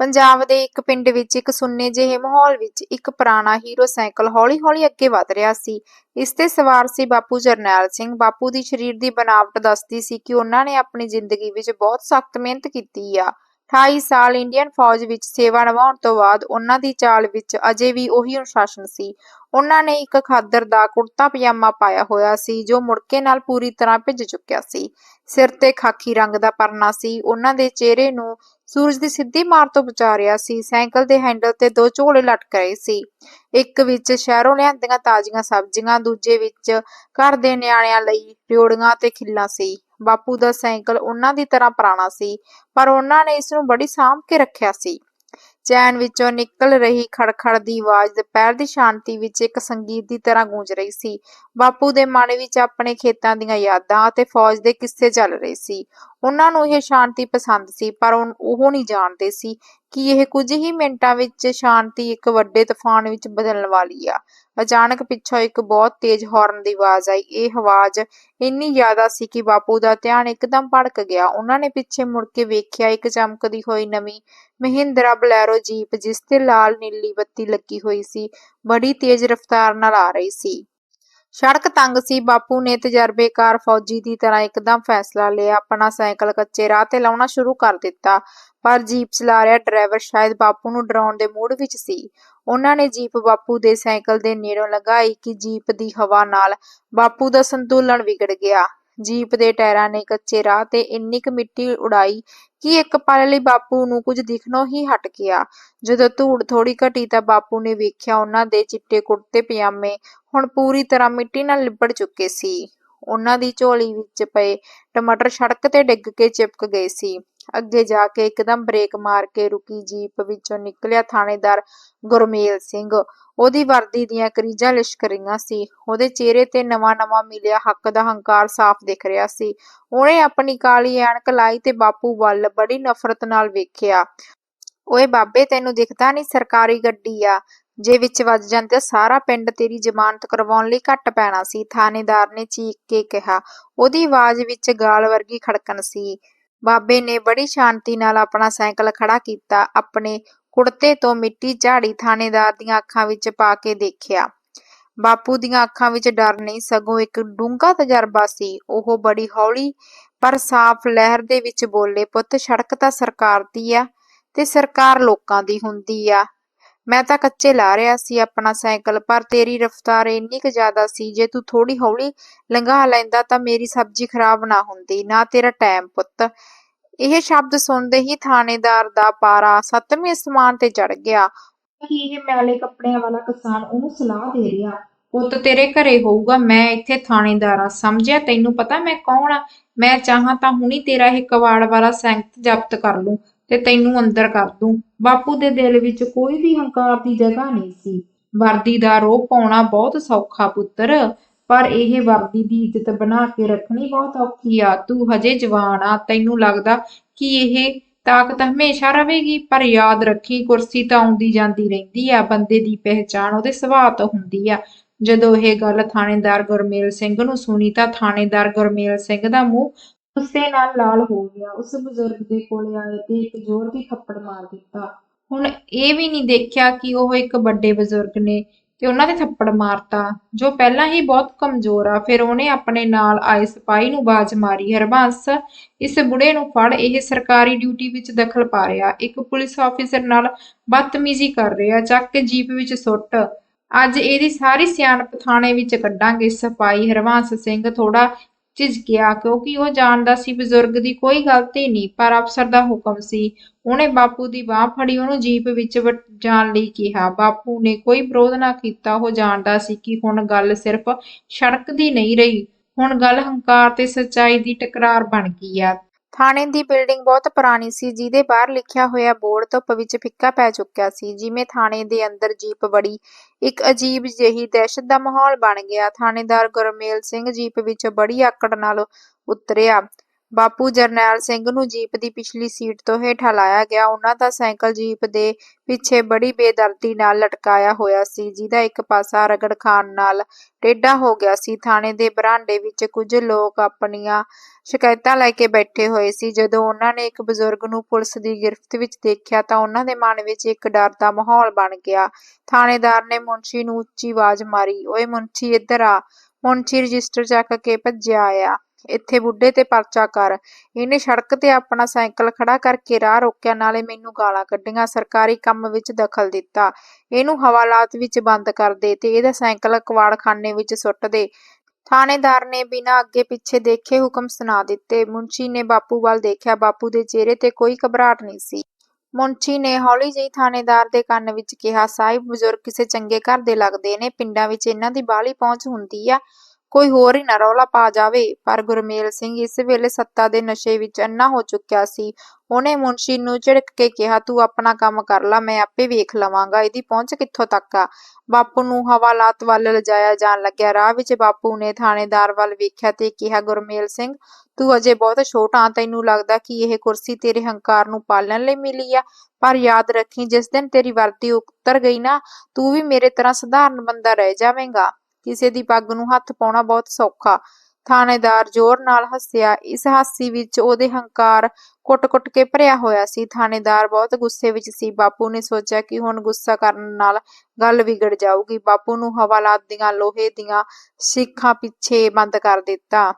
ਪੰਜਾਬ ਦੇ ਇੱਕ ਪਿੰਡ ਵਿੱਚ, ਇੱਕ ਸੁੰਨੇ ਜਿਹੇ ਮਾਹੌਲ ਵਿੱਚ ਇੱਕ ਪੁਰਾਣਾ ਹੀਰੋ ਸਾਈਕਲ ਹੌਲੀ-ਹੌਲੀ ਅੱਗੇ ਵਧ ਰਿਹਾ ਸੀ। ਇਸ ਤੇ ਸਵਾਰ ਸੀ ਬਾਪੂ ਜਰਨੈਲ ਸਿੰਘ। ਬਾਪੂ ਦੀ ਸਰੀਰ ਦੀ ਬਣਾਵਟ ਦੱਸਦੀ ਸੀ ਕਿ ਉਹਨਾਂ ਨੇ ਆਪਣੀ ਜ਼ਿੰਦਗੀ ਵਿੱਚ ਬਹੁਤ ਸਖਤ ਮਿਹਨਤ ਕੀਤੀ ਆ। 28 ਸਾਲ ਇੰਡੀਅਨ ਫੌਜ ਵਿੱਚ ਸੇਵਾ ਨਿਭਾਉਣ ਤੋਂ ਬਾਅਦ ਉਹਨਾਂ ਦੀ ਚਾਲ ਵਿੱਚ ਅਜੇ ਵੀ ਉਹੀ ਅਨੁਸ਼ਾਸਨ ਸੀ। ਉਹਨਾਂ ਨੇ ਇੱਕ ਖਾਦਰ ਦਾ ਕੁੜਤਾ ਪਜਾਮਾ ਪਾਇਆ ਹੋਇਆ ਸੀ ਜੋ ਮੁੜਕੇ ਨਾਲ ਪੂਰੀ ਤਰ੍ਹਾਂ ਭਿੱਜ ਚੁੱਕਿਆ ਸੀ। ਸਿਰ ਤੇ ਖਾਕੀ ਰੰਗ ਦਾ ਪਰਨਾ ਸੀ। ਉਹਨਾਂ ਦੇ ਚਿਹਰੇ ਨੂੰ ਸੂਰਜ ਦੀ ਸਿੱਧੀ ਮਾਰ ਤੋਂ ਬਚਾ ਰਿਹਾ ਸੀ। ਸਾਈਕਲ ਦੇ ਹੈਂਡਲ ਤੇ ਦੋ ਝੋਲੇ ਲਟਕ ਰਹੇ ਸੀ। ਇੱਕ ਵਿੱਚ ਸ਼ਹਿਰੋਂ ਲਿਆਂਦੀਆਂ ਤਾਜ਼ੀਆਂ ਸਬਜ਼ੀਆਂ, ਦੂਜੇ ਵਿੱਚ ਘਰ ਦੇ ਨਿਆਣਿਆਂ ਲਈ ਰਿਓੜੀਆਂ ਤੇ ਖਿੱਲਾਂ ਸੀ। ਬਾਪੂ ਦਾ ਸਾਈਕਲ ਉਹਨਾਂ ਦੀ ਤਰ੍ਹਾਂ ਪੁਰਾਣਾ ਸੀ, ਪਰ ਉਹਨਾਂ ਨੇ ਇਸ ਨੂੰ ਬੜੀ ਸਾਂਭ ਕੇ ਰੱਖਿਆ ਸੀ। ਚੈਨ ਵਿੱਚੋਂ ਨਿਕਲ ਰਹੀ ਖੜ-ਖੜ ਦੀ ਆਵਾਜ਼ ਦੁਪਹਿਰ ਦੀ ਸ਼ਾਂਤੀ ਵਿੱਚ ਇੱਕ ਸੰਗੀਤ ਦੀ ਤਰ੍ਹਾਂ ਗੂੰਜ ਰਹੀ ਸੀ। ਬਾਪੂ ਦੇ ਮਨ ਵਿੱਚ ਆਪਣੇ ਖੇਤਾਂ ਦੀਆਂ ਯਾਦਾਂ ਅਤੇ ਫੌਜ ਦੇ ਕਿੱਸੇ ਚੱਲ ਰਹੇ ਸੀ। ਉਹਨਾਂ ਨੂੰ ਇਹ ਸ਼ਾਂਤੀ ਪਸੰਦ ਸੀ, ਪਰ ਉਹ ਨਹੀਂ ਜਾਣਦੇ ਸੀ ਕਿ ਇਹ ਕੁਝ ਹੀ ਮਿੰਟਾਂ ਵਿੱਚ ਸ਼ਾਂਤੀ ਇੱਕ ਵੱਡੇ ਤੂਫਾਨ ਵਿੱਚ ਬਦਲਣ ਵਾਲੀ ਆ। ਅਚਾਨਕ ਪਿੱਛੋਂ ਇੱਕ ਬਹੁਤ ਤੇਜ਼ ਹਾਰਨ ਦੀ ਆਵਾਜ਼ ਆਈ। ਇਹ ਆਵਾਜ਼ ਇੰਨੀ ਜ਼ਿਆਦਾ ਸੀ ਕਿ ਬਾਪੂ ਦਾ ਧਿਆਨ ਇੱਕਦਮ ਭੜਕ ਗਿਆ। ਉਹਨਾਂ ਨੇ ਪਿੱਛੇ ਮੁੜ ਕੇ ਵੇਖਿਆ, ਇੱਕ ਚਮਕਦੀ ਹੋਈ ਨਵੀਂ ਮਹਿੰਦਰਾ ਬਲੈਰੋ ਜੀਪ, ਜਿਸ ਤੇ ਲਾਲ ਨੀਲੀ ਬੱਤੀ ਲੱਗੀ ਹੋਈ ਸੀ, ਬੜੀ ਤੇਜ਼ ਰਫ਼ਤਾਰ ਨਾਲ ਆ ਰਹੀ ਸੀ। ਸੜਕ ਤੰਗ ਸੀ। ਬਾਪੂ ਨੇ ਤਜਰਬੇਕਾਰ ਫੌਜੀ ਦੀ ਤਰ੍ਹਾਂ ਇੱਕਦਮ ਫੈਸਲਾ ਲਿਆ। ਆਪਣਾ ਸਾਈਕਲ ਕੱਚੇ ਰਾਹ ਤੇ ਲਾਉਣਾ ਸ਼ੁਰੂ ਕਰ ਦਿੱਤਾ, ਪਰ ਜੀਪ ਚਲਾ ਰਿਹਾ ਡਰਾਈਵਰ ਸ਼ਾਇਦ ਬਾਪੂ ਨੂੰ ਡਰਾਉਣ ਦੇ ਮੂਡ ਵਿੱਚ ਸੀ। ਉਹਨਾਂ ਨੇ ਜੀਪ ਬਾਪੂ ਦੇ ਸਾਈਕਲ ਦੇ ਨੇੜਿਓਂ ਲੰਘਾਈ ਕਿ ਜੀਪ ਦੀ ਹਵਾ ਨਾਲ ਬਾਪੂ ਦਾ ਸੰਤੁਲਨ ਵਿਗੜ ਗਿਆ। ਜੀਪ ਦੇ ਟਾਇਰਾਂ ਨੇ ਕੱਚੇ ਰਾਹ ਤੇ ਇੰਨੀ ਕੁ ਮਿੱਟੀ ਉਡਾਈ ਕਿ ਇੱਕ ਪਲ ਲਈ ਬਾਪੂ ਨੂੰ ਕੁਝ ਦਿਖਣੋਂ ਹੀ ਹਟ ਗਿਆ। ਜਦੋਂ ਧੂੜ ਥੋੜੀ ਘਟੀ ਤਾਂ ਬਾਪੂ ਨੇ ਵੇਖਿਆ ਉਹਨਾਂ ਦੇ ਚਿੱਟੇ ਕੁੜਤੇ ਪਜਾਮੇ ਹੁਣ ਪੂਰੀ ਤਰ੍ਹਾਂ ਮਿੱਟੀ ਨਾਲ ਲਿਬੜ ਚੁੱਕੇ ਸੀ। ਉਹਨਾਂ ਦੀ ਝੋਲੀ ਵਿੱਚ ਪਏ ਟਮਾਟਰ ਸੜਕ ਤੇ ਡਿੱਗ ਕੇ ਚਿਪਕ ਗਏ ਸੀ। ਅੱਗੇ ਜਾ ਕੇ ਇੱਕਦਮ ਬ੍ਰੇਕ ਮਾਰ ਕੇ ਰੁਕੀ ਜੀਪ ਵਿੱਚੋਂ ਨਿਕਲਿਆ ਥਾਣੇਦਾਰ ਗੁਰਮੇਲ ਸਿੰਘ। ਉਹਦੀ ਵਰਦੀ ਦੀਆਂ ਕਰੀਜ਼ਾਂ ਲਿਸ਼ਕ ਰਹੀਆਂ ਸੀ। ਉਹਦੇ ਚਿਹਰੇ ਤੇ ਨਵਾਂ-ਨਵਾਂ ਮਿਲਿਆ ਹੱਕ ਦਾ ਹੰਕਾਰ ਸਾਫ਼ ਦਿਖ ਰਿਹਾ ਸੀ। ਉਹਨੇ ਆਪਣੀ ਕਾਲੀ ਐਨਕ ਲਾਈ ਤੇ ਬਾਪੂ ਵੱਲ ਬੜੀ ਨਫ਼ਰਤ ਨਾਲ ਵੇਖਿਆ। ਓਏ ਬਾਬੇ, ਤੈਨੂੰ ਦਿਖਦਾ ਨਹੀਂ ਸਰਕਾਰੀ ਗੱਡੀ ਆ, ਜੇ ਵਿੱਚ ਵੱਜ ਜਾਂਦੀ ਤਾਂ ਸਾਰਾ ਪਿੰਡ ਤੇਰੀ ਜ਼ਮਾਨਤ ਕਰਵਾਉਣ ਲਈ ਘੱਟ ਪੈਣਾ ਸੀ, ਥਾਣੇਦਾਰ ਨੇ ਚੀਕ ਕੇ ਕਿਹਾ। ਉਹਦੀ ਆਵਾਜ਼ ਵਿੱਚ ਗਾਲ ਵਰਗੀ ਖੜਕਣ ਸੀ। ਬਾਬੇ ਨੇ ਬੜੀ ਸ਼ਾਂਤੀ ਨਾਲ ਆਪਣਾ ਸਾਈਕਲ ਖੜਾ ਕੀਤਾ, ਆਪਣੇ ਕੁੜਤੇ ਤੋਂ ਮਿੱਟੀ ਝਾੜੀ, ਥਾਣੇਦਾਰ ਦੀਆਂ ਅੱਖਾਂ ਵਿੱਚ ਪਾ ਕੇ ਦੇਖਿਆ। ਬਾਪੂ ਦੀਆਂ ਅੱਖਾਂ ਵਿੱਚ ਡਰ ਨਹੀਂ, ਸਗੋਂ ਇੱਕ ਡੂੰਘਾ ਤਜਰਬਾ ਸੀ। ਉਹ ਬੜੀ ਹੌਲੀ ਪਰ ਸਾਫ਼ ਲਹਿਰ ਦੇ ਵਿੱਚ ਬੋਲੇ, ਪੁੱਤ, ਸੜਕ ਤਾਂ ਸਰਕਾਰ ਦੀ ਆ ਤੇ ਸਰਕਾਰ ਲੋਕਾਂ ਦੀ ਹੁੰਦੀ ਆ। ਮੈਂ ਤਾਂ ਕੱਚੇ ਲਾ ਰਿਹਾ ਸੀ ਆਪਣਾ ਸਾਈਕਲ, ਪਰ ਤੇਰੀ ਰਫ਼ਤਾਰ ਇੰਨੀ ਕੁ ਜ਼ਿਆਦਾ ਸੀ, ਜੇ ਤੂੰ ਥੋੜੀ ਹੌਲੀ ਲੰਘਾ ਲੈਂਦਾ ਤਾਂ ਮੇਰੀ ਸਬਜ਼ੀ ਖ਼ਰਾਬ ਨਾ ਹੁੰਦੀ, ਨਾ ਤੇਰਾ ਟਾਈਮ, ਪੁੱਤ। ਇਹ ਸ਼ਬਦ ਸੁਣਦੇ ਹੀ ਥਾਣੇਦਾਰ ਦਾ ਪਾਰਾ ਸੱਤਵੇਂ ਅਸਮਾਨ ਤੇ ਚੜ ਗਿਆ। ਕਿ ਇਹ ਮੈਲੇ ਕੱਪੜਿਆਂ ਵਾਲਾ ਕਿਸਾਨ ਉਹਨੂੰ ਸਲਾਹ ਦੇ ਰਿਹਾ। ਪੁੱਤ ਤੇਰੇ ਘਰੇ ਹੋਊਗਾ, ਮੈਂ ਇੱਥੇ ਥਾਣੇਦਾਰ ਆਂ, ਸਮਝਿਆ? ਤੈਨੂੰ ਪਤਾ ਮੈਂ ਕੌਣ ਆ ਮੈਂ ਚਾਹਾਂ ਤਾਂ ਹੁਣੀ ਤੇਰਾ ਇਹ ਕਬਾੜ ਵਾਲਾ ਸਾਈਕਲ ਜ਼ਬਤ ਕਰ ਲੂੰ ਤੇ ਤੈਨੂੰ ਅੰਦਰ ਕਰ ਦੂੰ। ਬਾਪੂ ਦੇ ਦਿਲ ਵਿੱਚ ਕੋਈ ਵੀ ਹੰਕਾਰ ਦੀ ਜਗ੍ਹਾ ਨਹੀਂ ਸੀ। ਵਰਦੀ ਦਾ ਰੋਹਬ ਪਾਉਣਾ ਬਹੁਤ ਸੌਖਾ ਪੁੱਤਰ, ਪਰ ਇਹ ਵਰਦੀ ਦੀ ਇੱਜ਼ਤ ਬਣਾ ਕੇ ਰੱਖਣੀ ਬਹੁਤ ਔਖੀ ਆ। ਤੂੰ ਹਜੇ ਜਵਾਨ ਆਂ, ਤੈਨੂੰ ਲੱਗਦਾ ਕਿ ਇਹ ਤਾਕਤ ਹਮੇਸ਼ਾ ਰਹੇਗੀ, ਪਰ ਯਾਦ ਰੱਖੀ ਕੁਰਸੀ ਤਾਂ ਆਉਂਦੀ ਜਾਂਦੀ ਰਹਿੰਦੀ ਆ, ਬੰਦੇ ਦੀ ਪਹਿਚਾਣ ਉਹਦੇ ਸੁਭਾਅ ਤੋਂ ਹੁੰਦੀ ਆ। ਜਦੋਂ ਇਹ ਗੱਲ ਥਾਣੇਦਾਰ ਗੁਰਮੇਲ ਸਿੰਘ ਨੂੰ ਸੁਣੀ ਤਾਂ ਥਾਣੇਦਾਰ ਗੁਰਮੇਲ ਸਿੰਘ ਦਾ ਮੂੰਹ ਗੁੱਸੇ ਨਾਲ ਲਾਲ ਹੋ ਗਿਆ। ਉਸ ਬਜ਼ੁਰਗ ਦੇ ਕੋਲ ਆਏ ਤੇ ਇੱਕ ਜ਼ੋਰ ਦੀ ਥੱਪੜ ਮਾਰ ਦਿੱਤਾ। ਹੁਣ ਇਹ ਵੀ ਨਹੀਂ ਦੇਖਿਆ ਕਿ ਉਹ ਇੱਕ ਵੱਡੇ ਬਜ਼ੁਰਗ ਨੇ ਤੇ ਉਹਨਾਂ ਦੇ ਥੱਪੜ ਮਾਰਤਾ, ਜੋ ਪਹਿਲਾਂ ਹੀ ਬਹੁਤ ਕਮਜ਼ੋਰ ਆ। ਫਿਰ ਉਹਨੇ ਆਪਣੇ ਨਾਲ ਆਏ ਸਿਪਾਹੀ ਨੂੰ ਆਵਾਜ਼ ਮਾਰੀ, ਹਰਬੰਸ, ਇਸ ਬੁੜੇ ਨੂੰ ਫੜ, ਇਹ ਸਰਕਾਰੀ ਡਿਊਟੀ ਵਿੱਚ ਦਖ਼ਲ ਪਾ ਰਿਹਾ, ਇੱਕ ਪੁਲਿਸ ਆਫ਼ੀਸਰ ਨਾਲ ਬਦਤਮੀਜ਼ੀ ਕਰ ਰਿਹਾ, ਚੱਕ ਕੇ ਜੀਪ ਵਿੱਚ ਸੁੱਟ। ਅੱਜ ਇਹਦੀ ਸਾਰੀ ਸਿਆਣਪ ਥਾਣੇ ਵਿੱਚ ਕੱਢਾਂਗੇ। ਸਿਪਾਹੀ ਹਰਬੰਸ ਸਿੰਘ ਥੋੜਾ ਝਿਜਕਿਆ, ਕਿਉਂਕਿ ਉਹ ਜਾਣਦਾ ਸੀ ਬਜ਼ੁਰਗ ਦੀ ਕੋਈ ਗ਼ਲਤੀ ਨਹੀਂ, ਪਰ ਅਫ਼ਸਰ ਦਾ ਹੁਕਮ ਸੀ। ਉਹਨੇ ਬਾਪੂ ਦੀ ਬਾਂਹ ਫੜੀ, ਉਹਨੂੰ ਜੀਪ ਵਿੱਚ ਜਾਣ ਲਈ ਕਿਹਾ। ਬਾਪੂ ਨੇ ਕੋਈ ਵਿਰੋਧ ਨਾ ਕੀਤਾ। ਉਹ ਜਾਣਦਾ ਸੀ ਕਿ ਹੁਣ ਗੱਲ ਸਿਰਫ਼ ਸੜਕ ਦੀ ਨਹੀਂ ਰਹੀ, ਹੁਣ ਗੱਲ ਹੰਕਾਰ ਤੇ ਸੱਚਾਈ ਦੀ ਟਕਰਾਰ ਬਣ ਗਈ ਆ। ਥਾਣੇ ਦੀ ਬਿਲਡਿੰਗ ਬਹੁਤ ਪੁਰਾਣੀ ਸੀ, ਜਿਹਦੇ ਬਾਹਰ ਲਿਖਿਆ ਹੋਇਆ ਬੋਰਡ ਧੁੱਪ ਵਿੱਚ ਫਿੱਕਾ ਪੈ ਚੁੱਕਿਆ ਸੀ। ਜਿਵੇਂ ਥਾਣੇ ਦੇ ਅੰਦਰ ਜੀਪ ਵੜੀ, ਇੱਕ ਅਜੀਬ ਜਿਹੀ ਦਹਿਸ਼ਤ ਦਾ ਮਾਹੌਲ ਬਣ ਗਿਆ। ਥਾਣੇਦਾਰ ਗੁਰਮੇਲ ਸਿੰਘ ਜੀਪ ਵਿੱਚੋਂ ਬੜੀ ਆਕੜ ਨਾਲ ਉਤਰਿਆ। ਬਾਪੂ ਜਰਨੈਲ ਸਿੰਘ ਨੂੰ ਜੀਪ ਦੀ ਪਿਛਲੀ ਸੀਟ ਤੋਂ ਹੇਠਾਂ ਲਾਇਆ ਗਿਆ। ਉਹਨਾਂ ਦਾ ਸਾਈਕਲ ਜੀਪ ਦੇ ਪਿੱਛੇ ਬੜੀ ਬੇਦਰਦੀ ਨਾਲ ਲਟਕਾਇਆ ਹੋਇਆ ਸੀ, ਜਿਹਦਾ ਇੱਕ ਪਾਸਾ ਰਗੜ ਖਾਣ ਨਾਲ ਟੇਢਾ ਹੋ ਗਿਆ ਸੀ। ਥਾਣੇ ਦੇ ਬਰਾਂਡੇ ਵਿੱਚ ਕੁਝ ਲੋਕ ਆਪਣੀਆਂ ਸ਼ਿਕਾਇਤਾਂ ਲੈ ਕੇ ਬੈਠੇ ਹੋਏ ਸੀ। ਜਦੋਂ ਉਹਨਾਂ ਨੇ ਇੱਕ ਬਜ਼ੁਰਗ ਨੂੰ ਪੁਲਿਸ ਦੀ ਗ੍ਰਿਫ਼ਤ ਵਿੱਚ ਦੇਖਿਆ ਤਾਂ ਉਹਨਾਂ ਦੇ ਮਨ ਵਿੱਚ ਇੱਕ ਡਰ ਦਾ ਮਾਹੌਲ ਬਣ ਗਿਆ। ਥਾਣੇਦਾਰ ਨੇ ਮੁਨਸ਼ੀ ਨੂੰ ਉੱਚੀ ਆਵਾਜ਼ ਮਾਰੀ। ਓਏ ਮੁਨਸ਼ੀ, ਇੱਧਰ ਆ। ਮੁਨਸ਼ੀ ਰਜਿਸਟਰ ਚੱਕ ਕੇ ਭੱਜਿਆ ਆਇਆ। ਇੱਥੇ ਬੁੱਢੇ ਤੇ ਪਰਚਾ ਕਰ। ਇਹਨੇ ਸੜਕ ਤੇ ਆਪਣਾ ਸਾਈਕਲ ਖੜਾ ਕਰਕੇ ਰਾਹ ਰੋਕਿਆ, ਨਾਲੇ ਮੈਨੂੰ ਗਾਲਾਂ ਕੱਢੀਆਂ, ਸਰਕਾਰੀ ਕੰਮ ਵਿੱਚ ਦਖਲ ਦਿੱਤਾ। ਇਹਨੂੰ ਹਵਾਲਾਤ ਵਿੱਚ ਬੰਦ ਕਰ ਦੇ ਤੇ ਇਹਦਾ ਸਾਈਕਲ ਕਵਾੜਖਾਨੇ ਵਿੱਚ ਸੁੱਟ ਦੇ। ਥਾਣੇਦਾਰ ਨੇ ਬਿਨਾਂ ਅੱਗੇ ਪਿੱਛੇ ਦੇਖੇ ਹੁਕਮ ਸੁਣਾ ਦਿੱਤੇ। ਮੁੰਸ਼ੀ ਨੇ ਬਾਪੂ ਵੱਲ ਦੇਖਿਆ। ਬਾਪੂ ਦੇ ਚਿਹਰੇ ਤੇ ਕੋਈ ਘਬਰਾਹਟ ਨਹੀਂ ਸੀ। ਮੁੰਸ਼ੀ ਨੇ ਹੌਲੀ ਜਿਹੀ ਥਾਣੇਦਾਰ ਦੇ ਕੰਨ ਵਿੱਚ ਕਿਹਾ, ਸਾਹਿਬ, ਬਜ਼ੁਰਗ ਕਿਸੇ ਚੰਗੇ ਘਰ ਦੇ ਲੱਗਦੇ ਨੇ। ਪਿੰਡਾਂ ਵਿੱਚ ਇਹਨਾਂ ਦੀ ਬਾਹਲੀ ਪਹੁੰਚ ਹੁੰਦੀ ਆ। ਕੋਈ ਹੋਰ ਹੀ ਨਾ ਰੌਲਾ ਪਾ ਜਾਵੇ। ਪਰ ਗੁਰਮੇਲ ਸਿੰਘ ਇਸ ਵੇਲੇ ਸੱਤਾ ਦੇ ਨਸ਼ੇ ਵਿੱਚ ਅੰਨਾ ਹੋ ਚੁੱਕਿਆ ਸੀ। ਉਹਨੇ ਮੁੰਸ਼ੀ ਨੂੰ ਝਿੜਕ ਕੇ ਕਿਹਾ, ਤੂੰ ਆਪਣਾ ਕੰਮ ਕਰ ਲੈ, ਮੈਂ ਆਪੇ ਵੇਖ ਲਵਾਂਗਾ। ਇਹਦੀ ਪਹੁੰਚ ਕਿੱਥੋਂ ਤੱਕ ਆ? ਬਾਪੂ ਨੂੰ ਹਵਾਲਾਤ ਵੱਲ ਲਿਜਾਇਆ ਜਾਣ ਲੱਗਿਆ। ਰਾਹ ਵਿੱਚ ਬਾਪੂ ਨੇ ਥਾਣੇਦਾਰ ਵੱਲ ਵੇਖਿਆ ਤੇ ਕਿਹਾ, ਗੁਰਮੇਲ ਸਿੰਘ, ਤੂੰ ਅਜੇ ਬਹੁਤ ਛੋਟਾ ਤੈਨੂੰ ਲੱਗਦਾ ਕਿ ਇਹ ਕੁਰਸੀ ਤੇਰੇ ਹੰਕਾਰ ਨੂੰ ਪਾਲਣ ਲਈ ਮਿਲੀ ਆ? ਪਰ ਯਾਦ ਰੱਖੀ, ਜਿਸ ਦਿਨ ਤੇਰੀ ਵਰਦੀ ਉਤਰ ਗਈ ਨਾ, ਤੂੰ ਵੀ ਮੇਰੇ ਤਰ੍ਹਾਂ ਸਧਾਰਨ ਬੰਦਾ ਰਹਿ ਜਾਵੇਂਗਾ। ਕਿਸੇ ਦੀ ਪੱਗ ਨੂੰ ਹੱਥ ਪਾਉਣਾ ਬਹੁਤ ਸੌਖਾ। ਥਾਣੇਦਾਰ ਜ਼ੋਰ ਨਾਲ ਹੱਸਿਆ। ਇਸ ਹਾਸੀ ਵਿੱਚ ਉਹਦੇ ਹੰਕਾਰ ਕੁੱਟ-ਕੁੱਟ ਕੇ ਭਰਿਆ ਹੋਇਆ ਸੀ। ਥਾਣੇਦਾਰ ਬਹੁਤ ਗੁੱਸੇ ਵਿੱਚ ਸੀ। ਬਾਪੂ ਨੇ ਸੋਚਿਆ ਕਿ ਹੁਣ ਗੁੱਸਾ ਕਰਨ ਨਾਲ ਗੱਲ ਵਿਗੜ ਜਾਊਗੀ। ਬਾਪੂ ਨੂੰ ਹਵਾਲਾਤ ਦੀਆਂ ਲੋਹੇ ਦੀਆਂ ਸਿੱਖਾਂ ਪਿੱਛੇ ਬੰਦ ਕਰ ਦਿੱਤਾ।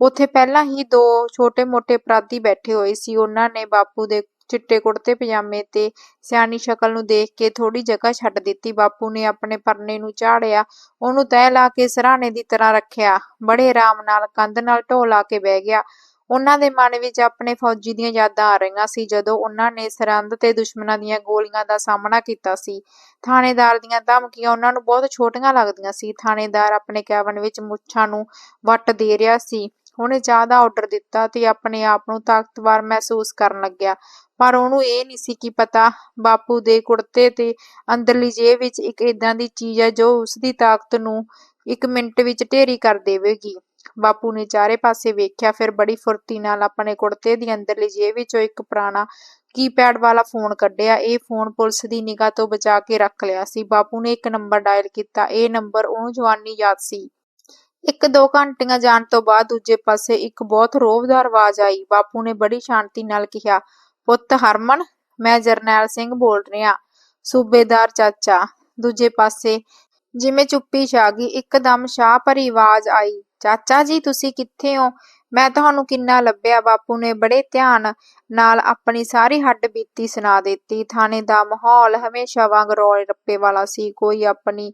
ਉੱਥੇ ਪਹਿਲਾਂ ਹੀ ਦੋ ਛੋਟੇ-ਮੋਟੇ ਅਪਰਾਧੀ ਬੈਠੇ ਹੋਏ ਸੀ। ਉਹਨਾਂ ਨੇ ਬਾਪੂ ਦੇ ਚਿੱਟੇ ਕੁੜਤੇ, ਪਜਾਮੇ ਤੇ ਸਿਆਣੀ ਸ਼ਕਲ ਨੂੰ ਦੇਖ ਕੇ ਥੋੜੀ ਜਗ੍ਹਾ ਛੱਡ ਦਿੱਤੀ। ਬਾਪੂ ਨੇ ਆਪਣੇ ਪਰਨੇ ਨੂੰ ਝਾੜਿਆ, ਉਹਨੂੰ ਤਹਿ ਲਾ ਕੇ ਸਰਾਣੇ ਦੀ ਤਰ੍ਹਾਂ ਰੱਖਿਆ। ਬੜੇ ਆਰਾਮ ਨਾਲ ਕੰਧ ਨਾਲ ਢੋ ਲਾ ਕੇ ਬਹਿ ਗਿਆ। ਉਹਨਾਂ ਦੇ ਮਨ ਵਿੱਚ ਆਪਣੇ ਫੌਜੀ ਦੀਆਂ ਯਾਦਾਂ ਆ ਰਹੀਆਂ ਸੀ, ਜਦੋਂ ਉਹਨਾਂ ਨੇ ਸਰਹੰਦ ਤੇ ਦੁਸ਼ਮਣਾਂ ਦੀਆਂ ਗੋਲੀਆਂ ਦਾ ਸਾਹਮਣਾ ਕੀਤਾ ਸੀ। ਥਾਣੇਦਾਰ ਦੀਆਂ ਧਮਕੀਆਂ ਉਹਨਾਂ ਨੂੰ ਬਹੁਤ ਛੋਟੀਆਂ ਲੱਗਦੀਆਂ ਸੀ। ਥਾਣੇਦਾਰ ਆਪਣੇ ਕੈਬਨ ਵਿੱਚ ਮੁੱਛਾਂ ਨੂੰ ਵੱਟ ਦੇ ਰਿਹਾ ਸੀ। ਉਹਨੇ ਚਾਹ ਦਾ ਆਰਡਰ ਦਿੱਤਾ ਤੇ ਆਪਣੇ ਆਪ ਨੂੰ ਤਾਕਤਵਰ ਮਹਿਸੂਸ ਕਰਨ ਲੱਗਿਆ। ਪਰ ਉਹਨੂੰ ਇਹ ਨਹੀਂ ਸੀ ਕਿ ਪਤਾ ਬਾਪੂ ਦੇ ਕੁੜਤੇ ਤੇ ਅੰਦਰਲੀ ਜੇਬ ਵਿੱਚ ਇੱਕ ਇਦਾਂ ਦੀ ਚੀਜ਼ ਹੈ ਜੋ ਉਸ ਦੀ ਤਾਕਤ ਨੂੰ ਇੱਕ ਮਿੰਟ ਵਿੱਚ ਢੇਰੀ ਕਰ ਦੇਵੇਗੀ। ਬਾਪੂ ਨੇ ਚਾਰੇ ਪਾਸੇ ਵੇਖਿਆ, ਫਿਰ ਬੜੀ ਫੁਰਤੀ ਨਾਲ ਆਪਣੇ ਕੁੜਤੇ ਦੀ ਅੰਦਰਲੀ ਜੇਬ ਵਿੱਚੋਂ ਇੱਕ ਪੁਰਾਣਾ ਕੀਪੈਡ ਵਾਲਾ ਫੋਨ ਕੱਢਿਆ। ਇਹ ਫੋਨ ਪੁਲਿਸ ਦੀ ਨਿਗਾਹ ਤੋਂ ਬਚਾ ਕੇ ਰੱਖ ਲਿਆ ਸੀ। ਬਾਪੂ ਨੇ ਇੱਕ ਨੰਬਰ ਡਾਇਲ ਕੀਤਾ। ਇਹ ਨੰਬਰ ਉਹਨੂੰ ਜਵਾਨੀ ਯਾਦ ਸੀ। ਇੱਕ ਦੋ ਘੰਟੀਆਂ ਜਾਣ ਤੋਂ ਬਾਅਦ ਦੂਜੇ ਪਾਸੇ ਇੱਕ ਬਹੁਤ ਰੋਹਬਦਾਰ ਆਵਾਜ਼ ਆਈ। ਬਾਪੂ ਨੇ ਬੜੀ ਸ਼ਾਂਤੀ ਨਾਲ ਕਿਹਾ, ਪੁੱਤ ਹਰਮਨ, ਮੈਂ ਜਰਨੈਲ ਸਿੰਘ ਬੋਲ ਰਿਹਾ, ਸੂਬੇਦਾਰ ਚਾਚਾ। ਦੂਜੇ ਪਾਸੇ ਜਿਵੇਂ ਚੁੱਪੀ ਛਾ ਗਈ, ਇੱਕਦਮ ਸ਼ਾਹ ਭਰੀ ਆਵਾਜ਼ ਆਈ, ਚਾਚਾ ਜੀ, ਤੁਸੀਂ ਕਿੱਥੇ ਹੋ? ਮੈਂ ਤੁਹਾਨੂੰ ਕਿੰਨਾ ਲੱਭਿਆ? ਬਾਪੂ ਨੇ ਬੜੇ ਧਿਆਨ ਨਾਲ ਆਪਣੀ ਸਾਰੀ ਹੱਡ ਬੀਤੀ ਸੁਣਾ ਦਿੱਤੀ। ਥਾਣੇ ਦਾ ਮਾਹੌਲ ਹਮੇਸ਼ਾ ਵਾਂਗ ਰੌਲੇ ਰੱਪੇ ਵਾਲਾ ਸੀ। ਕੋਈ ਆਪਣੀ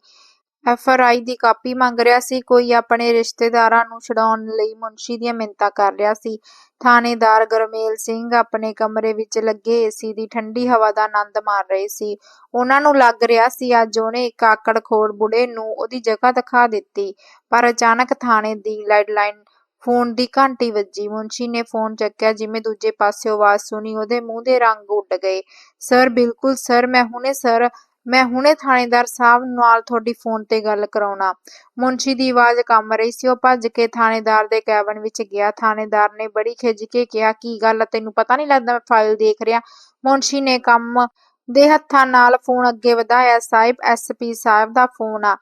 ਐਫ ਦੀ ਕਾਪੀ ਮੰਗ ਰਿਹਾ ਸੀ। ਕੋਈ ਆਪਣੇ ਰਿਸ਼ਤੇਦਾਰਾਂ ਨੂੰ ਛਡਾਉਣ ਲਈ ਮੁਨਸ਼ੀ ਦੀਆਂ ਮਿੰਨਤਾਂ ਕਰ ਰਿਹਾ ਸੀ। ਥਾਣੇਦਾਰ ਗਰਮੇਲ ਸਿੰਘ ਆਪਣੇ ਕਮਰੇ ਵਿੱਚ ਲੱਗੇ ਏਸੀ ਦੀ ਠੰਡੀ ਹਵਾ ਦਾ ਆਨੰਦ ਮਾਰ ਰਹੇ ਸੀ। ਉਹਨਾਂ ਨੂੰ ਲੱਗ ਰਿਹਾ ਸੀ, ਅੱਜ ਉਹਨੇ ਇੱਕ ਆਕੜਖੋੜ ਬੁੜੇ ਨੂੰ ਉਹਦੀ ਜਗ੍ਹਾ ਦਿਖਾ ਦਿੱਤੀ। ਪਰ ਅਚਾਨਕ ਥਾਣੇ ਦੀ ਲੈਂਡਲਾਈਨ ਫੋਨ ਦੀ ਘੰਟੀ ਵੱਜੀ। ਮੁੰਸ਼ੀ ਨੇ ਫੋਨ ਚੱਕਿਆ, ਜਿਵੇਂ ਦੂਜੇ ਪਾਸੇ ਆਵਾਜ਼ ਸੁਣੀ, ਉਹਦੇ ਮੂੰਹ ਦੇ ਰੰਗ ਉੱਡ ਗਏ। ਸਰ, ਬਿਲਕੁਲ, ਸਰ, ਮੈਂ ਹੁਣੇ, ਸਰ ਮੈਂ ਹੁਣੇ ਥਾਣੇਦਾਰ ਸਾਹਿਬ ਨਾਲ ਤੁਹਾਡੀ ਫੋਨ ਤੇ ਗੱਲ ਕਰਾਉਣਾ। ਮੁਨਸ਼ੀ ਦੀ ਆਵਾਜ਼ ਕੰਬ ਰਹੀ ਸੀ, ਉਹ ਭੱਜ ਕੇ ਥਾਣੇਦਾਰ ਦੇ ਕੈਬਨ ਵਿੱਚ ਗਿਆ। ਥਾਣੇਦਾਰ ਨੇ ਬੜੀ ਖਿੱਝ ਕੇ ਕਿਹਾ, ਕੀ ਗੱਲ ਤੈਨੂੰ ਪਤਾ ਨਹੀਂ ਲੱਗਦਾ ਮੈਂ ਫਾਈਲ ਦੇਖ ਰਿਹਾ? ਮੁਨਸ਼ੀ ਨੇ ਕੰਮ ਦੇ ਹੱਥਾਂ ਨਾਲ ਫੋਨ ਅੱਗੇ ਵਧਾਇਆ। ਸਾਹਿਬ ਐਸਪੀ ਸਾਹਿਬ ਦਾ ਫੋਨ ਆ।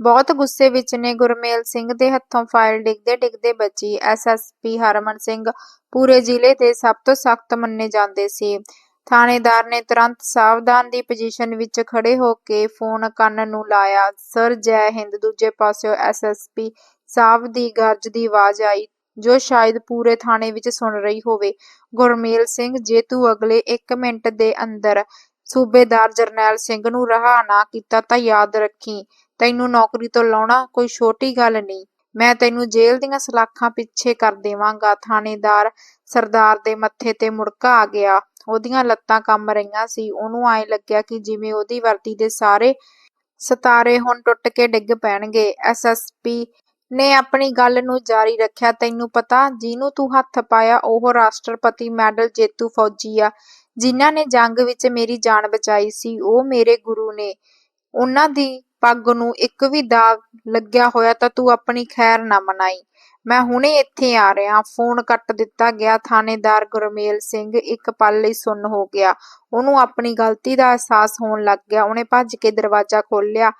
ਬਹੁਤ ਗੁੱਸੇ ਵਿੱਚ ਨੇ। ਗੁਰਮੇਲ ਸਿੰਘ ਦੇ ਹੱਥੋਂ ਫਾਈਲ ਡਿੱਗਦੇ ਡਿੱਗਦੇ ਬਚੀ ਐਸਐਸਪੀ ਹਰਮਨ ਸਿੰਘ ਪੂਰੇ ਜ਼ਿਲ੍ਹੇ ਦੇ ਸਭ ਤੋਂ ਸਖਤ ਮੰਨੇ ਜਾਂਦੇ ਸੀ। ਥਾਣੇਦਾਰ ਨੇ ਤੁਰੰਤ ਸਾਵਧਾਨ ਦੀ ਪੋਜੀਸ਼ਨ ਵਿੱਚ ਖੜੇ ਹੋ ਕੇ ਫੋਨ ਕੰਨ ਨੂੰ ਲਾਇਆ। ਸਰ, ਜੈ ਹਿੰਦ। ਦੂਜੇ ਪਾਸਿਓਂ ਐਸਐਸਪੀ ਸਾਹਿਬ ਦੀ ਗਰਜ ਦੀ ਆਵਾਜ਼ ਆਈ, ਜੋ ਸ਼ਾਇਦ ਪੂਰੇ ਥਾਣੇ ਵਿੱਚ ਸੁਣ ਰਹੀ ਹੋਵੇ। ਗੁਰਮੇਲ ਸਿੰਘ, ਜੇ ਤੂੰ ਅਗਲੇ 1 ਮਿੰਟ ਦੇ ਅੰਦਰ ਸੂਬੇਦਾਰ ਜਰਨੈਲ ਸਿੰਘ ਨੂੰ ਰਹਾ ਨਾ ਕੀਤਾ ਤਾਂ ਯਾਦ ਰੱਖੀ। ਤੈਨੂੰ ਨੌਕਰੀ ਤੋਂ ਲਾਉਣਾ ਕੋਈ ਛੋਟੀ ਗੱਲ ਨਹੀਂ। ਮੈਂ ਤੈਨੂੰ ਜੇਲ੍ਹ ਦੀਆਂ ਸਲਾਖਾਂ ਪਿੱਛੇ ਕਰ ਦੇਵਾਂਗਾ। ਥਾਣੇਦਾਰ ਸਰਦਾਰ ਦੇ ਮੱਥੇ ਤੇ ਮੁੜਕਾ ਆ ਗਿਆ। ਉਹਦੀਆਂ ਲੱਤਾਂ ਕੰਬ ਰਹੀਆਂ ਸੀ। ਉਹਨੂੰ ਐਂ ਲੱਗਿਆ ਕਿ ਜਿਵੇਂ ਉਹਦੀ ਵਰਦੀ ਦੇ ਸਾਰੇ ਸਤਾਰੇ ਹੁਣ ਟੁੱਟ ਕੇ ਡਿੱਗ ਪੈਣਗੇ। ਐਸਐਸਪੀ ਨੇ ਆਪਣੀ ਗੱਲ ਨੂੰ ਜਾਰੀ ਰੱਖਿਆ। ਤੈਨੂੰ ਪਤਾ, ਜਿਹਨੂੰ ਤੂੰ ਹੱਥ ਪਾਇਆ, ਉਹ ਰਾਸ਼ਟਰਪਤੀ ਮੈਡਲ ਜੇਤੂ ਫੌਜੀ ਆ। ਜਿਨ੍ਹਾਂ ਨੇ ਜੰਗ ਵਿੱਚ ਮੇਰੀ ਜਾਨ ਬਚਾਈ ਸੀ, ਉਹ ਮੇਰੇ ਗੁਰੂ ਨੇ। ਉਹਨਾਂ ਦੀ ਪੱਗ ਨੂੰ ਇੱਕ ਵੀ ਦਾਗ ਲੱਗਿਆ ਹੋਇਆ ਤਾਂ ਤੂੰ ਆਪਣੀ ਖੈਰ ਨਾ ਮਨਾਈ। ਮੈਂ ਹੁਣੇ ਇੱਥੇ ਆ ਰਿਹਾ। ਫੋਨ ਕੱਟ ਦਿੱਤਾ ਗਿਆ। ਥਾਣੇਦਾਰ ਗੁਰਮੇਲ ਸਿੰਘ ਇੱਕ ਪਲ ਲਈ ਸੁੰਨ ਹੋ ਗਿਆ। ਉਹਨੂੰ ਆਪਣੀ ਗਲਤੀ ਦਾ ਅਹਿਸਾਸ ਹੋਣ ਲੱਗ ਗਿਆ। ਉਹਨੇ ਭੱਜ ਕੇ ਦਰਵਾਜ਼ਾ ਖੋਲ੍ਹਿਆ।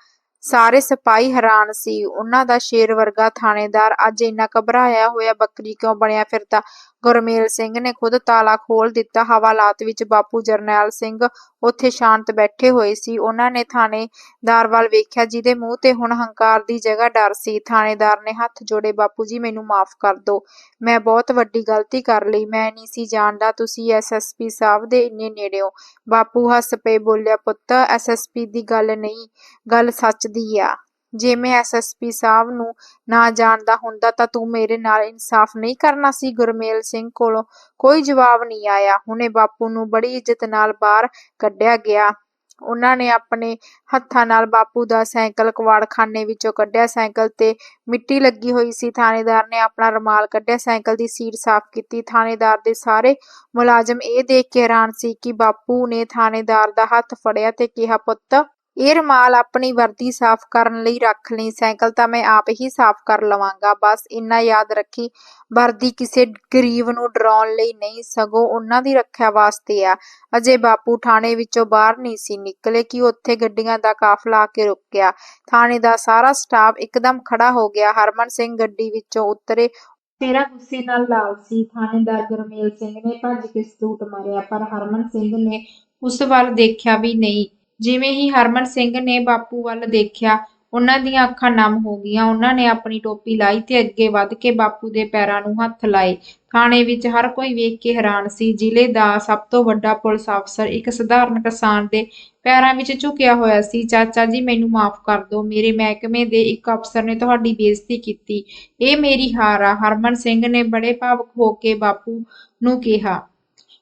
ਸਾਰੇ ਸਿਪਾਹੀ ਹੈਰਾਨ ਸੀ। ਉਹਨਾਂ ਦਾ ਸ਼ੇਰ ਵਰਗਾ ਥਾਣੇਦਾਰ ਅੱਜ ਇੰਨਾ ਘਬਰਾਇਆ ਹੋਇਆ ਬੱਕਰੀ ਕਿਉਂ ਬਣਿਆ ਫਿਰਦਾ? ਗੁਰਮੇਲ ਸਿੰਘ ਨੇ ਖੁਦ ਤਾਲਾ ਖੋਲ ਦਿੱਤਾ। ਹਵਾਲਾਤ ਵਿੱਚ ਬਾਪੂ ਜਰਨੈਲ ਸਿੰਘ ਉੱਥੇ ਸ਼ਾਂਤ ਬੈਠੇ ਹੋਏ ਸੀ। ਉਹਨਾਂ ਨੇ ਥਾਣੇਦਾਰ ਵੱਲ ਵੇਖਿਆ, ਜਿਹਦੇ ਮੂੰਹ ਤੇ ਹੁਣ ਹੰਕਾਰ ਦੀ ਜਗ੍ਹਾ ਡਰ ਸੀ। ਥਾਣੇਦਾਰ ਨੇ ਹੱਥ ਜੋੜੇ, ਬਾਪੂ ਜੀ, ਮੈਨੂੰ ਮਾਫ ਕਰ ਦਿਓ ਮੈਂ ਬਹੁਤ ਵੱਡੀ ਗਲਤੀ ਕਰ ਲਈ। ਮੈਂ ਨਹੀਂ ਸੀ ਜਾਣਦਾ ਤੁਸੀਂ ਐਸਐਸਪੀ ਸਾਹਿਬ ਦੇ ਇੰਨੇ ਨੇੜੇ ਹੋ। ਬਾਪੂ ਹੱਸ ਪਏ, ਬੋਲਿਆ, ਪੁੱਤ ਐਸਐਸਪੀ ਦੀ ਗੱਲ ਨਹੀਂ, ਗੱਲ ਸੱਚ ਦੀ ਆ। ਜੇ ਮੈਂ ਐਸਐਸਪੀ ਸਾਹਿਬ ਨੂੰ ਨਾ ਜਾਣਦਾ ਹੁੰਦਾ ਤਾਂ ਤੂੰ ਮੇਰੇ ਨਾਲ ਇਨਸਾਫ ਨਹੀਂ ਕਰਨਾ ਸੀ ਗੁਰਮੇਲ ਸਿੰਘ ਕੋਲੋਂ। ਕੋਈ ਜਵਾਬ ਨਹੀਂ ਆਇਆ। ਹੁਣੇ ਬਾਪੂ ਨੂੰ ਬੜੀ ਇੱਜ਼ਤ ਨਾਲ ਬਾਹਰ ਕੱਢਿਆ ਗਿਆ। ਉਹਨਾਂ ਨੇ ਆਪਣੇ ਹੱਥਾਂ ਨਾਲ ਬਾਪੂ ਦਾ ਸਾਈਕਲ ਕਵਾੜਖਾਨੇ ਵਿੱਚੋਂ ਕੱਢਿਆ। ਸਾਈਕਲ ਤੇ ਮਿੱਟੀ ਲੱਗੀ ਹੋਈ ਸੀ। ਥਾਣੇਦਾਰ ਨੇ ਆਪਣਾ ਰੁਮਾਲ ਕੱਢਿਆ। ਸਾਈਕਲ ਦੀ ਸੀਟ ਸਾਫ਼ ਕੀਤੀ। ਥਾਣੇਦਾਰ ਦੇ ਸਾਰੇ ਮੁਲਾਜ਼ਮ ਇਹ ਦੇਖ ਕੇ ਹੈਰਾਨ ਸੀ ਕਿ ਬਾਪੂ ਨੇ ਥਾਣੇਦਾਰ ਦਾ ਹੱਥ ਫੜਿਆ ਤੇ ਕਿਹਾ, ਪੁੱਤ ਇਹ ਰੁਮਾਲ ਆਪਣੀ ਵਰਦੀ ਸਾਫ਼ ਕਰਨ ਲਈ ਰੱਖ ਲਈ, ਸਾਈਕਲ ਤਾਂ ਮੈਂ ਆਪ ਹੀ ਸਾਫ਼ ਕਰ ਲਵਾਂਗਾ। ਬਸ ਇੰਨਾ ਯਾਦ ਰੱਖੀ, ਵਰਦੀ ਕਿਸੇ ਗਰੀਬ ਨੂੰ ਡਰਾਉਣ ਲਈ ਨਹੀਂ, ਸਗੋਂ ਉਹਨਾਂ ਦੀ ਰੱਖਿਆ ਵਾਸਤੇ ਆ। ਅਜੇ ਬਾਪੂ ਥਾਣੇ ਵਿੱਚੋਂ ਬਾਹਰ ਨਹੀਂ ਸੀ ਨਿਕਲੇ ਕਿ ਉੱਥੇ ਗੱਡੀਆਂ ਦਾ ਕਾਫਲਾ ਆ ਕੇ ਰੁਕਿਆ। ਥਾਣੇ ਦਾ ਸਾਰਾ ਸਟਾਫ ਇੱਕਦਮ ਖੜਾ ਹੋ ਗਿਆ। ਹਰਮਨ ਸਿੰਘ ਗੱਡੀ ਵਿੱਚੋਂ ਉਤਰੇ। ਤੇਰਾ ਗੁੱਸੇ ਨਾਲ ਲਾਲ ਸੀ। ਥਾਣੇਦਾਰ ਗੁਰਮੇਲ ਸਿੰਘ ਨੇ ਭੱਜ ਕੇ ਸਟੂਟ ਮਾਰਿਆ, ਪਰ ਹਰਮਨ ਸਿੰਘ ਨੇ ਉਸ ਵੱਲ ਦੇਖਿਆ ਵੀ ਨਹੀਂ। ਜਿਵੇਂ ਹੀ ਹਰਮਨ ਸਿੰਘ ਨੇ ਬਾਪੂ ਵੱਲ ਦੇਖਿਆ, ਉਹਨਾਂ ਦੀਆਂ ਅੱਖਾਂ ਨਮ ਹੋ ਗਈਆਂ। ਉਹਨਾਂ ਨੇ ਆਪਣੀ ਟੋਪੀ ਲਾਈ ਤੇ ਅੱਗੇ ਵੱਧ ਕੇ ਬਾਪੂ ਦੇ ਪੈਰਾਂ ਨੂੰ ਹੱਥ ਲਾਏ। ਥਾਣੇ ਵਿੱਚ ਹਰ ਕੋਈ ਵੇਖ ਕੇ ਹੈਰਾਨ ਸੀ। ਜ਼ਿਲ੍ਹੇ ਦਾ ਸਭ ਤੋਂ ਵੱਡਾ ਪੁਲਿਸ ਅਫਸਰ ਇੱਕ ਸਧਾਰਨ ਕਿਸਾਨ ਦੇ ਪੈਰਾਂ ਵਿੱਚ ਝੁਕਿਆ ਹੋਇਆ ਸੀ। ਚਾਚਾ ਜੀ, ਮੈਨੂੰ ਮਾਫ ਕਰ ਦਿਓ। ਮੇਰੇ ਮਹਿਕਮੇ ਦੇ ਇੱਕ ਅਫਸਰ ਨੇ ਤੁਹਾਡੀ ਬੇਇੱਜ਼ਤੀ ਕੀਤੀ। ਇਹ ਮੇਰੀ ਹਾਰ ਆ। ਹਰਮਨ ਸਿੰਘ ਨੇ ਬੜੇ ਭਾਵਕ ਹੋ ਕੇ ਬਾਪੂ ਨੂੰ ਕਿਹਾ।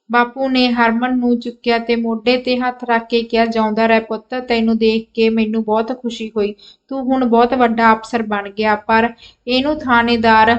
ਬਾਪੂ ਨੇ ਹਰਮਨ ਨੂੰ ਚੁੱਕਿਆ ਤੇ ਮੋਢੇ ਤੇ ਹੱਥ ਰੱਖ ਕੇ ਕਿਹਾ, ਜਿਉਂਦਾ ਰਹਿ ਪੁੱਤ, ਤੈਨੂੰ ਦੇਖ ਕੇ ਮੈਨੂੰ ਬਹੁਤ ਖੁਸ਼ੀ ਹੋਈ। ਤੂੰ ਹੁਣ ਬਹੁਤ ਵੱਡਾ ਅਫਸਰ ਬਣ ਗਿਆ। ਪਰ ਇਹਨੂੰ ਥਾਣੇਦਾਰ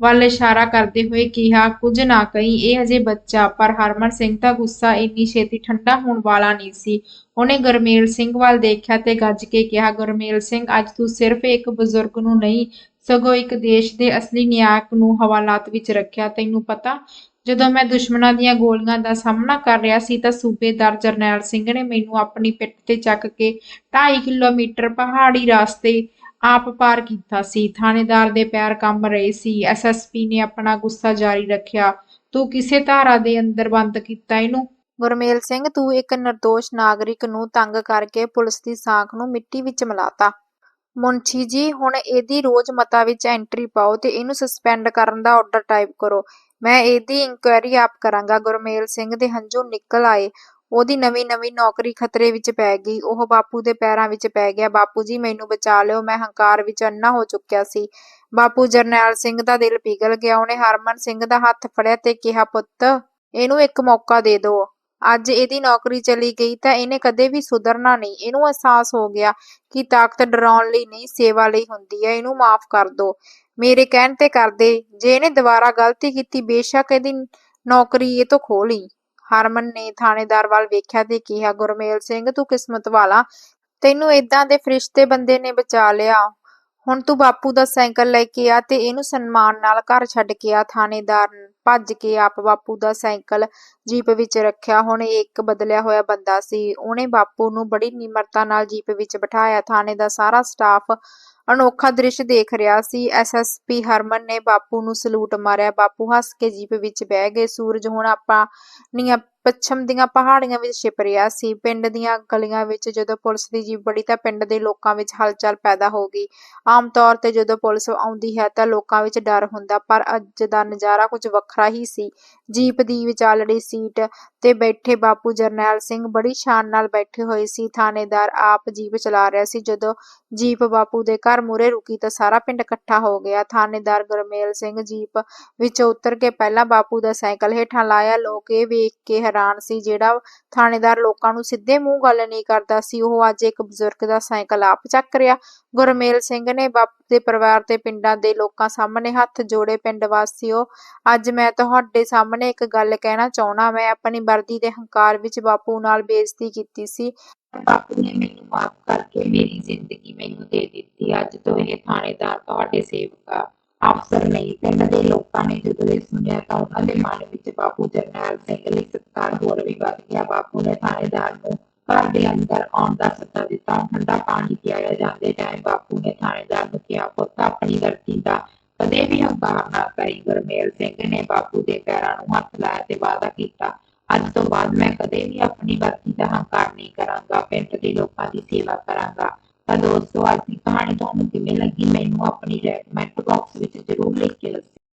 ਵੱਲ ਇਸ਼ਾਰਾ ਕਰਦੇ ਹੋਏ ਕਿਹਾ, ਕੁਝ ਨਾ ਕਹੀਂ, ਇਹ ਅਜੇ ਬੱਚਾ। ਪਰ ਹਰਮਨ ਸਿੰਘ ਦਾ ਗੁੱਸਾ ਇੰਨੀ ਛੇਤੀ ਠੰਡਾ ਹੋਣ ਵਾਲਾ ਨਹੀਂ ਸੀ। ਉਹਨੇ ਗੁਰਮੇਲ ਸਿੰਘ ਵੱਲ ਦੇਖਿਆ ਤੇ ਗੱਜ ਕੇ ਕਿਹਾ, ਗੁਰਮੇਲ ਸਿੰਘ, ਅੱਜ ਤੂੰ ਸਿਰਫ ਇੱਕ ਬਜ਼ੁਰਗ ਨੂੰ ਨਹੀਂ, ਸਗੋਂ ਇੱਕ ਦੇਸ਼ ਦੇ ਅਸਲੀ ਨਿਆਂਕ ਨੂੰ ਹਵਾਲਾਤ ਵਿੱਚ ਰੱਖਿਆ। ਤੈਨੂੰ ਪਤਾ ਜਦੋਂ ਮੈਂ ਦੁਸ਼ਮਣਾਂ ਦੀਆਂ ਗੋਲੀਆਂ ਦਾ ਸਾਹਮਣਾ ਕਰ ਰਿਹਾ ਸੀ ਤਾਂ ਸੂਬੇਦਾਰ ਜਰਨੈਲ ਸਿੰਘ ਨੇ ਮੈਨੂੰ ਆਪਣੀ ਪਿੱਠ ਤੇ ਚੱਕ ਕੇ 2.5 ਕਿਲੋਮੀਟਰ ਪਹਾੜੀ ਰਸਤੇ ਆਪ ਪਾਰ ਕੀਤਾ ਸੀ। ਥਾਣੇਦਾਰ ਦੇ ਪੈਰ ਕੰਬ ਰਹੇ ਸੀ। ਐਸਐਸਪੀ ਨੇ ਆਪਣਾ ਗੁੱਸਾ ਜਾਰੀ ਰੱਖਿਆ। ਤੂੰ ਕਿਸੇ ਧਾਰਾ ਦੇ ਅੰਦਰ ਬੰਦ ਕੀਤਾ ਇਹਨੂੰ? ਗੁਰਮੇਲ ਸਿੰਘ, ਤੂੰ ਇੱਕ ਨਿਰਦੋਸ਼ ਨਾਗਰਿਕ ਨੂੰ ਤੰਗ ਕਰਕੇ ਪੁਲਿਸ ਦੀ ਸਾਖ ਨੂੰ ਮਿੱਟੀ ਵਿੱਚ ਮਿਲਾਤਾ। ਮੁੰਸ਼ੀ ਜੀ, ਹੁਣ ਇਹਦੀ ਰੋਜ਼ ਮਤਾ ਵਿੱਚ ਐਂਟਰੀ ਪਾਓ ਤੇ ਇਹਨੂੰ ਸਸਪੈਂਡ ਕਰਨ ਦਾ ਆਰਡਰ ਟਾਈਪ ਕਰੋ। ਮੈਂ ਇਹਦੀ ਇਨਕੁਆਇਰੀ ਆਪ ਕਰਾਂਗਾ। ਗੁਰਮੇਲ ਸਿੰਘ ਦੇ ਹੰਝੂ ਨਿਕਲ ਆਏ। ਉਹਦੀ ਨਵੀਂ ਨਵੀਂ ਨੌਕਰੀ ਖਤਰੇ ਵਿੱਚ ਪੈ ਗਈ। ਉਹ ਬਾਪੂ ਦੇ ਪੈਰਾਂ ਵਿੱਚ ਪੈ ਗਿਆ। ਬਾਪੂ ਜੀ, ਮੈਨੂੰ ਬਚਾ ਲਿਓ। ਮੈਂ ਹੰਕਾਰ ਵਿੱਚ ਅੰਨਾ ਹੋ ਚੁੱਕਿਆ ਸੀ। ਬਾਪੂ ਜਰਨੈਲ ਸਿੰਘ ਦਾ ਦਿਲ ਪਿਘਲ ਗਿਆ। ਉਹਨੇ ਹਰਮਨ ਸਿੰਘ ਦਾ ਹੱਥ ਫੜਿਆ ਤੇ ਕਿਹਾ, ਪੁੱਤ, ਇਹਨੂੰ ਇੱਕ ਮੌਕਾ ਦੇ ਦਿਓ ਅੱਜ ਇਹਦੀ ਨੌਕਰੀ ਚਲੀ ਗਈ ਤਾਂ ਇਹਨੇ ਕਦੇ ਵੀ ਸੁਧਰਨਾ ਨਹੀਂ। ਇਹਨੂੰ ਅਹਿਸਾਸ ਹੋ ਗਿਆ ਕਿ ਤਾਕਤ ਡਰਾਉਣ ਲਈ ਨਹੀਂ, ਸੇਵਾ ਲਈ ਹੁੰਦੀ ਹੈ। ਇਹਨੂੰ ਮਾਫ ਕਰ ਦਿਓ ਮੇਰੇ ਕਹਿਣ ਤੇ ਕਰਦੇ, ਜੇ ਇਹਨੇ ਦੁਬਾਰਾ ਗਲਤੀ ਕੀਤੀ, ਬੇਸ਼ੱਕ ਇਹਦੀ ਨੌਕਰੀ ਇਹ ਤੋਂ ਖੋਹ ਲਈ। ਹਰਮਨ ਨੇ ਥਾਣੇਦਾਰ ਵੱਲ ਵੇਖਿਆ ਤੇ ਕਿਹਾ, ਗੁਰਮੇਲ ਸਿੰਘ, ਤੂੰ ਕਿਸਮਤ ਵਾਲਾ। ਤੈਨੂੰ ਇਦਾਂ ਦੇ ਫਰਿਸ਼ਤੇ ਬੰਦੇ ਨੇ ਬਚਾ ਲਿਆ। ਹੁਣ ਤੂੰ ਬਾਪੂ ਦਾ ਸਾਈਕਲ ਲੈ ਕੇ ਆ ਤੇ ਇਹਨੂੰ ਸਨਮਾਨ ਨਾਲ ਘਰ ਛੱਡ ਕੇ ਆ। ਥਾਣੇਦਾਰ ਭੱਜ ਕੇ ਆਪ ਬਾਪੂ ਦਾ ਸਾਈਕਲ ਜੀਪ ਵਿੱਚ ਰੱਖਿਆ। ਹੁਣ ਇੱਕ ਬਦਲਿਆ ਹੋਇਆ ਬੰਦਾ ਸੀ। ਉਹਨੇ ਬਾਪੂ ਨੂੰ ਬੜੀ ਨਿਮਰਤਾ ਨਾਲ ਜੀਪ ਵਿੱਚ ਬਿਠਾਇਆ। ਥਾਣੇ ਦਾ ਸਾਰਾ ਸਟਾਫ ਅਨੋਖਾ ਦ੍ਰਿਸ਼ ਦੇਖ ਰਿਹਾ ਸੀ। ਐਸਐਸਪੀ ਹਰਮਨ ਨੇ ਬਾਪੂ ਨੂੰ ਸਲੂਟ ਮਾਰਿਆ। ਬਾਪੂ ਹੱਸ ਕੇ ਜੀਪ ਵਿੱਚ ਬਹਿ ਗਏ। ਸੂਰਜ, ਹੁਣ ਆਪਾਂ ਆਪਣੀਆਂ ਪੱਛਮ ਦੀਆਂ ਪਹਾੜੀਆਂ ਵਿੱਚ ਛਿਪ ਰਿਹਾ ਸੀ। ਪਿੰਡ ਦੀਆਂ ਗਲੀਆਂ ਵਿੱਚ ਜਦੋਂ ਪੁਲਿਸ ਦੀ ਜੀਪ ਬੜੀ ਤਾਂ ਪਿੰਡ ਦੇ ਲੋਕਾਂ ਵਿੱਚ ਹਲਚਲ ਪੈਦਾ ਹੋ ਗਈ। ਆਮ ਤੌਰ ਤੇ ਜਦੋਂ ਪੁਲਿਸ ਆਉਂਦੀ ਹੈ ਤਾਂ ਲੋਕਾਂ ਵਿੱਚ ਡਰ ਹੁੰਦਾ, ਪਰ ਅੱਜ ਦਾ ਨਜ਼ਾਰਾ ਕੁਝ ਵੱਖਰਾ ਹੀ ਸੀ। ਜੀਪ ਦੀ ਵਿਚਾਲੜੀ ਸੀਟ ਤੇ ਬੈਠੇ ਬਾਪੂ ਜਰਨੈਲ ਸਿੰਘ ਬੜੀ ਸ਼ਾਨ ਨਾਲ ਬੈਠੇ ਹੋਏ ਸੀ। ਥਾਣੇਦਾਰ ਆਪ ਜੀਪ ਚਲਾ ਰਿਹਾ ਸੀ। ਜਦੋਂ ਜੀਪ ਬਾਪੂ ਦੇ ਘਰ ਮੂਹਰੇ ਰੁਕੀ ਤਾਂ ਸਾਰਾ ਪਿੰਡ ਇਕੱਠਾ ਹੋ ਗਿਆ। ਥਾਣੇਦਾਰ ਗੁਰਮੇਲ ਸਿੰਘ ਜੀਪ ਵਿੱਚੋਂ ਉਤਰ ਕੇ ਪਹਿਲਾਂ ਬਾਪੂ ਦਾ ਸਾਈਕਲ ਹੇਠਾਂ ਲਾਇਆ। ਲੋਕ ਇਹ ਵੇਖ ਕੇ ਹੈਰਾਨ ਸੀ, ਜਿਹੜਾ ਥਾਣੇਦਾਰ ਲੋਕਾਂ ਨੂੰ ਸਿੱਧੇ ਮੂੰਹ ਗੱਲ ਨਹੀਂ ਕਰਦਾ ਸੀ, ਉਹ ਅੱਜ ਇੱਕ ਬਜ਼ੁਰਗ ਦਾ ਸਾਈਕਲ ਆਪ ਚੱਕ ਰਿਹਾ। ਗੁਰਮੇਲ ਸਿੰਘ ਨੇ ਬਾਪੂ ਦੇ ਪਰਿਵਾਰ ਤੇ ਪਿੰਡਾਂ ਦੇ ਲੋਕਾਂ ਸਾਹਮਣੇ ਹੱਥ ਜੋੜੇ ਪਿੰਡ ਵਾਸੀਓ, ਅੱਜ ਮੈਂ ਤੁਹਾਡੇ ਸਾਹਮਣੇ ਇੱਕ ਗੱਲ ਕਹਿਣਾ ਚਾਹਣਾ ਮੈਂ ਆਪਣੀ ਵਰਦੀ ਦੇ ਹੰਕਾਰ ਵਿੱਚ ਬਾਪੂ ਨਾਲ ਬੇਇੱਜ਼ਤੀ ਕੀਤੀ ਸੀ। ਬਾਪੂ ਨੇ ਮੈਨੂੰ ਮਾਫ ਕਰਕੇ ਮੇਰੀ ਜ਼ਿੰਦਗੀ ਮੈਨੂੰ ਦੇ ਦਿੱਤੀ। ਅੱਜ ਤੋਂ ਇਹ ਥਾਣੇਦਾਰ ਤੁਹਾਡੇ ਸੇਵਕ ਅਫਸਰ ਨਹੀਂ ਪਿੰਡ ਦੇ ਲੋਕਾਂ ਨੇ ਜਦੋਂ ਇਹ ਸੁਣਿਆ ਤਾਂ ਉਹਨਾਂ ਦੇ ਮਨ ਵਿੱਚ ਬਾਪੂ ਜਰਨੈਲ ਸਿੰਘ ਲਈ ਸਤਿਕਾਰ ਹੋਰ ਵੀ ਵੱਧ ਗਿਆ। ਬਾਪੂ ਨੇ ਥਾਣੇਦਾਰ ਨੂੰ ਘਰ ਦੇ ਅੰਦਰ ਆਉਣ ਦਾ ਸੱਦਾ ਦਿੱਤਾ। ਠੰਡਾ ਪਾਣੀ ਪਿਆਇਆ ਜਾਂਦੇ ਟਾਈਮ ਬਾਪੂ ਨੇ ਥਾਣੇਦਾਰ ਨੂੰ ਕਿਹਾ, ਪੁੱਤ, ਆਪਣੀ ਗਲਤੀ ਦਾ ਕਦੇ ਵੀ ਹੰਕਾਰ ਨਾ ਕਰੀ। ਗੁਰਮੇਲ ਸਿੰਘ ਨੇ ਬਾਪੂ ਦੇ ਪੈਰਾਂ ਨੂੰ ਹੱਥ ਲਾਇਆ ਤੇ ਵਾਅਦਾ ਕੀਤਾ, ਅੱਜ ਤੋਂ ਬਾਅਦ ਮੈਂ ਕਦੇ ਵੀ ਆਪਣੀ ਗਲਤੀ ਦਾ ਹੰਕਾਰ ਨਹੀਂ ਕਰਾਂਗਾ। ਪਿੰਡ ਦੇ ਲੋਕਾਂ ਦੀ ਸੇਵਾ ਕਰਾਂਗਾ। ਤਾਂ ਦੋਸਤੋ, ਅੱਜ ਦੀ ਕਹਾਣੀ ਤੁਹਾਨੂੰ ਕਿਵੇਂ ਲੱਗੀ? ਮੈਨੂੰ ਆਪਣੀ ਕਮੈਂਟ ਬਾਕਸ ਵਿੱਚ ਜ਼ਰੂਰ ਲਿਖ ਕੇ ਦੱਸੋ।